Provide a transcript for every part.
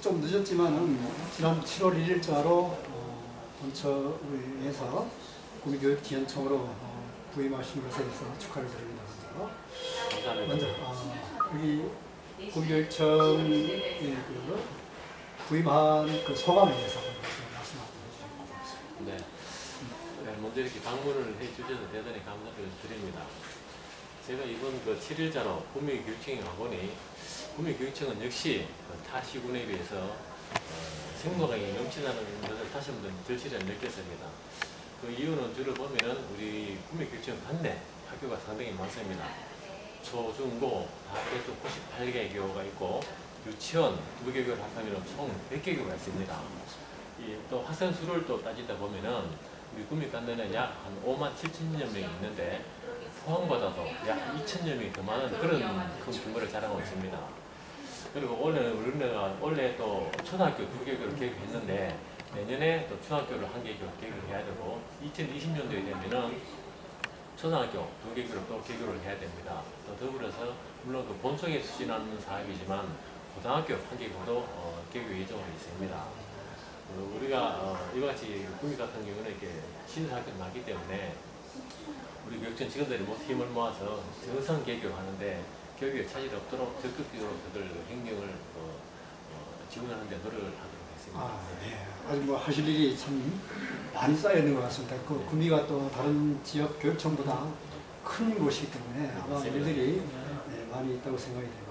좀 늦었지만은 지난 7월 1일자로 어, 본처에서 구미교육지원청으로 어, 부임하신 것에 대해서 축하를 드립니다. 먼저. 어, 여기 구미교육청에 그 부임한 그 소감에 대해서 말씀 한번 해주시면 네. 네, 먼저 이렇게 방문을 해 주셔서 대단히 감사를 드립니다. 제가 이번 그 7일자로 구미교육청에 가보니 구미교육청은 역시 그타 시군에 비해서 어, 생동감이 넘치다는 것을 다시 한번 절실히 느꼈습니다. 그 이유는 주로 보면은 우리 구미교육청 반대 학교가 상당히 많습니다. 초, 중, 고다 합해서 98개 교가 있고 유치원 두 개 교를 합하면 총 100개 교가 있습니다. 이 또 학생 수를 또 따지다 보면은 우리 구미관대는 약 한 5만 7천여 명이 있는데 포항보다도 약 2천여 명이 더 많은 그런 큰 규모를 자랑하고 있습니다. 그리고 올해 우리나라가 원래 또 초등학교 두 개교를 계획했는데 내년에 또 중학교를 한 개교 계획을 해야 되고 2020년도에 되면은 초등학교 두 개교를 또 개교를 해야 됩니다. 또 더불어서 물론 그 본청에 추진하는 사업이지만 고등학교 한 개교도 어, 개교 예정으로 있습니다. 어, 우리가 어, 이와 같이 구미 같은 경우는 이렇게 신사학교가 많기 때문에 우리 교육청 직원들이 모 힘을 모아서 정상 개교를 하는데 교육에 차질이 없도록 적극적으로 그들 행정을 어, 어, 지원하는 데 노력을 하도록 했습니다. 아, 네. 아주 뭐 하실 일이 참 많이 쌓여 있는 것 같습니다. 그 구미가 또 다른 지역 교육청보다 큰 곳이기 때문에 아마. 일들이 네, 많이 있다고 생각이 됩니다.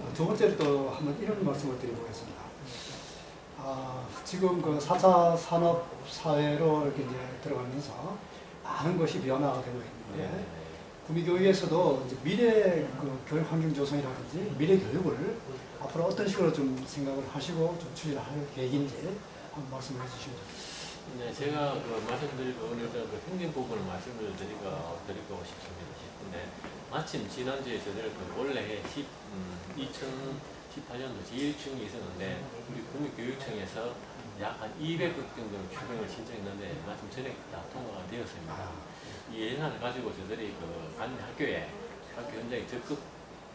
어, 두 번째로 또 한번 이런 말씀을 드려보겠습니다. 아, 지금 그 4차 산업 사회로 이렇게 이제 들어가면서 많은 것이 변화가 되고 있는데 네. 구미교육에서도 이제 미래 그 교육 환경 조성이라든지 미래 교육을 앞으로 어떤 식으로 좀 생각을 하시고 좀 추진할 계획인지 한번 말씀해 주시면 좋겠습니다. 네, 제가 그 말씀드리고 오늘 그 행정 부분을 말씀을 드리고, 드리고 싶습니다. 싶은데 마침 지난주에 저희들 그 올해 10, 음, 2018년도 제1층이 있었는데 우리 국민교육청에서 약한 200억 정도 추경을 신청했는데 마침 전에 다 통과가 되었습니다. 이 예산을 가지고 저희들이 그관 학교에 학교 현장에 적극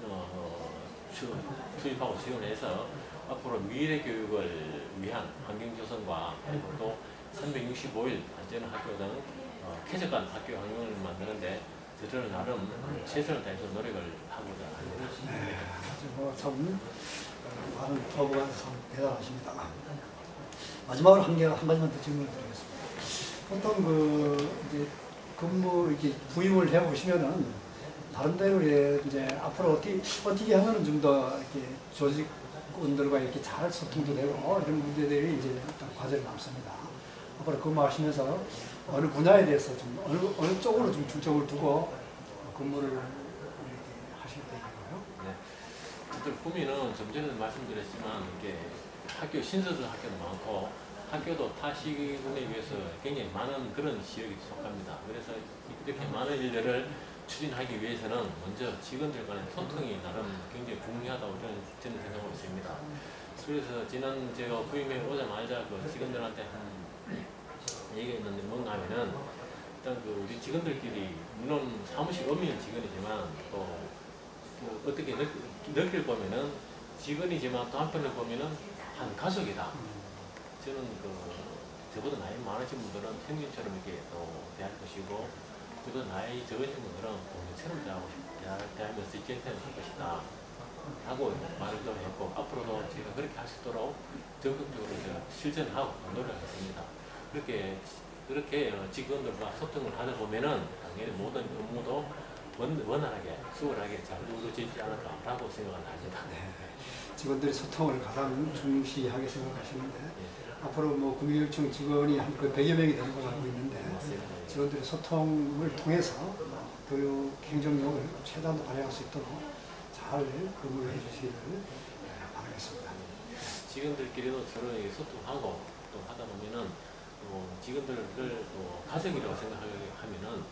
어, 주- 투입하고 지원해서 앞으로 미래 교육을 위한 환경 조성과 그리고 또 365일 안전 학교 등 어, 쾌적한 학교 환경을 만드는데 저희들은 나름 최선을 다해서 노력을 하고자 합니다. 네, 아주 뭐참 어, 많은 포부가 참 대단하십니다. 마지막으로 한 개, 한 가지만 더 질문을 드리겠습니다. 보통 그 이제 근무 이렇게 부임을 해 보시면은 나름대로 예, 이제 앞으로 어떻게 어떻게 하면은 좀 더 이렇게 조직원들과 이렇게 잘 소통도 되고 이런 문제들이 이제 어떤 과제를 남습니다. 앞으로 근무하시면서 어느 분야에 대해서 좀 어느 어느 쪽으로 좀 중점을 두고 근무를 하실 때인가요? 네. 저들 구미는 좀 전에 말씀드렸지만 이게 학교 신설된 학교도 많고 학교도 타 시군에 비해서 굉장히 많은 그런 지역이 속합니다. 그래서 이렇게 많은 일들을 추진하기 위해서는 먼저 직원들 간의 소통이 나름 굉장히 중요하다고 저는, 생각하고 있습니다. 그래서 지난 제가 부임에 오자마자 그 직원들한테 한 얘기가 있는데 뭔가 하면은 일단 그 우리 직원들끼리 물론 사무실 업무는 직원이지만 또 그 어떻게 느, 느낄 보면은 직원이지만 또 한편으로 보면은 한 가족이다. 저는 그 저보다 나이 많으신 분들은 형님처럼 이렇게 또 대할 것이고 저보다 나이 적으신 분들은 동생처럼 대하고 대하- 대하면서 이제는 할 것이다. 하고 말도 했고 앞으로도 제가 그렇게 할 수 있도록 적극적으로 제가 실천하고 노력하겠습니다. 그렇게 그렇게 어, 직원들과 소통을 하다 보면은 당연히 모든 업무도 원, 원활하게 수월하게 잘 이루어지지 않을까라고 생각을 합니다. 직원들의 소통을 가장 중시하게 생각하시는데 예, 앞으로 뭐 구미교육청 직원이 한 그 100여 명이 되는 걸로 알고 있는데 맞습니다. 직원들의 소통을 통해서 교육 행정력을 최대한도 발휘할 수 있도록 잘 근무를 해주시기를 네, 바라겠습니다. 직원들끼리도 서로 소통하고 또 하다 보면은 또 직원들을 또 가족이라고 생각하면은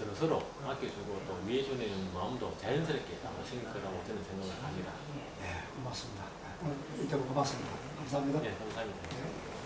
서로 서로 아껴주고 또 위해주는 마음도 자연스럽게 아마 생길 거라고 저는 생각을 합니다. 네, 고맙습니다. 오늘 인터뷰 고맙습니다. 감사합니다. 네, 감사합니다. 네.